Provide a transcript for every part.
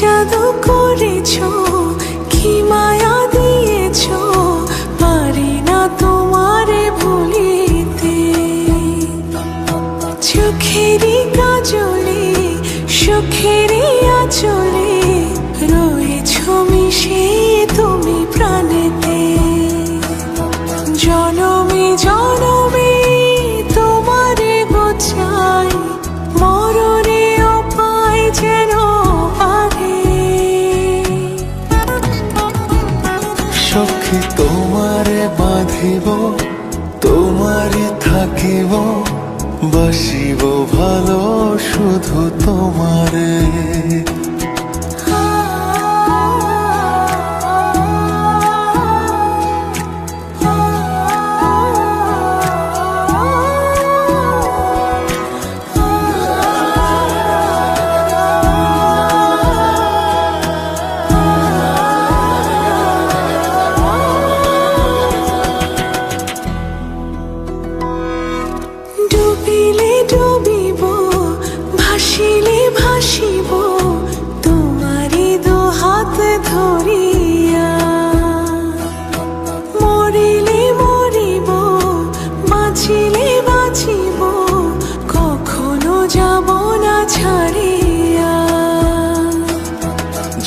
জাদু করেছ? কি মায়া দিয়েছ? পারি না তোমারে ভুলিতে। চোখেরই কাজলে, সুখেরই আচলে রয়েছ মিশে তুমি। তোমারে বাঁধিব তোমারে থাকিব বসিব ভালো ছাড়িয়া।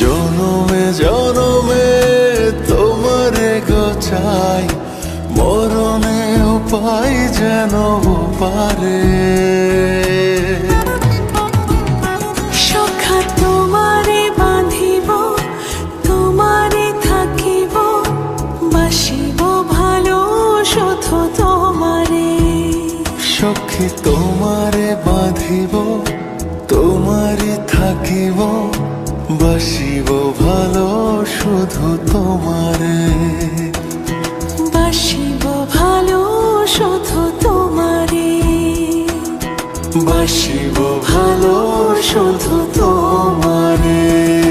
জনমে জনমে তোমারে গোচাই মরণে উপায় যেন পারে। সখা তোমারে বাঁধিব তোমারে থাকিব বাসিব ভালো শুধু তোমারে। বাসিব ভালো শুধু তোমারে। বাসিব ভালো শুধু তোমারে।